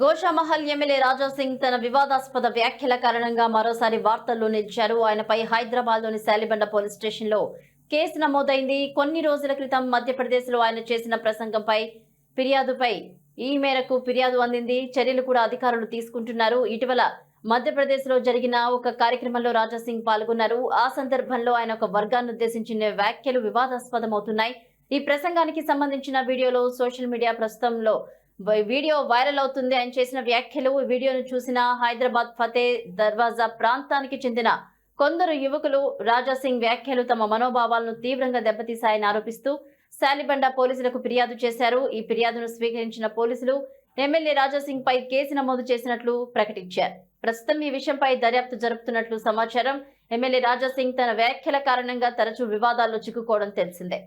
Goshamahal MLA Raja Singh తన వివాదాస్పద వ్యాఖ్యల కారణంగా మరోసారి వార్తల్లో నిలిచారు. ఆయనపై హైదరాబాద్లోని శాలిబండ పోలీస్ స్టేషన్లో కేసు నమోదైంది. కొన్ని రోజుల క్రితం మధ్యప్రదేశ్లో ఆయన చేసిన ప్రసంగంపై ఫిర్యాదుపై ఈ మేరకు ఫిర్యాదు అందింది. చర్యలు కూడా అధికారులు తీసుకుంటున్నారు. ఇటీవల మధ్యప్రదేశ్లో జరిగిన ఒక కార్యక్రమంలో రాజా సింగ్ పాల్గొన్నారు. ఆ సందర్భంలో ఆయన ఒక వర్గాన్ని ఉద్దేశించిన వ్యాఖ్యలు వివాదాస్పదమవుతున్నాయి. ఈ ప్రసంగానికి సంబంధించిన వీడియోలో సోషల్ మీడియా ప్రస్తుతంలో వీడియో వైరల్ అవుతుంది ఆయన చేసిన వ్యాఖ్యలు వీడియోను చూసిన హైదరాబాద్ ఫతే దర్వాజా ప్రాంతానికి చెందిన కొందరు యువకులు రాజా సింగ్ వ్యాఖ్యలు తమ మనోభావాలను తీవ్రంగా దెబ్బతీశాయని ఆరోపిస్తూ శాలిబండ పోలీసులకు ఫిర్యాదు చేశారు. ఈ ఫిర్యాదును స్వీకరించిన పోలీసులు ఎమ్మెల్యే రాజా సింగ్ పై కేసు నమోదు చేసినట్లు ప్రకటించారు. ప్రస్తుతం ఈ విషయంపై దర్యాప్తు జరుపుతున్నట్లు సమాచారం ఎమ్మెల్యే రాజా సింగ్ తన వ్యాఖ్యల కారణంగా తరచూ వివాదాల్లో చిక్కుకోవడం తెలిసిందే.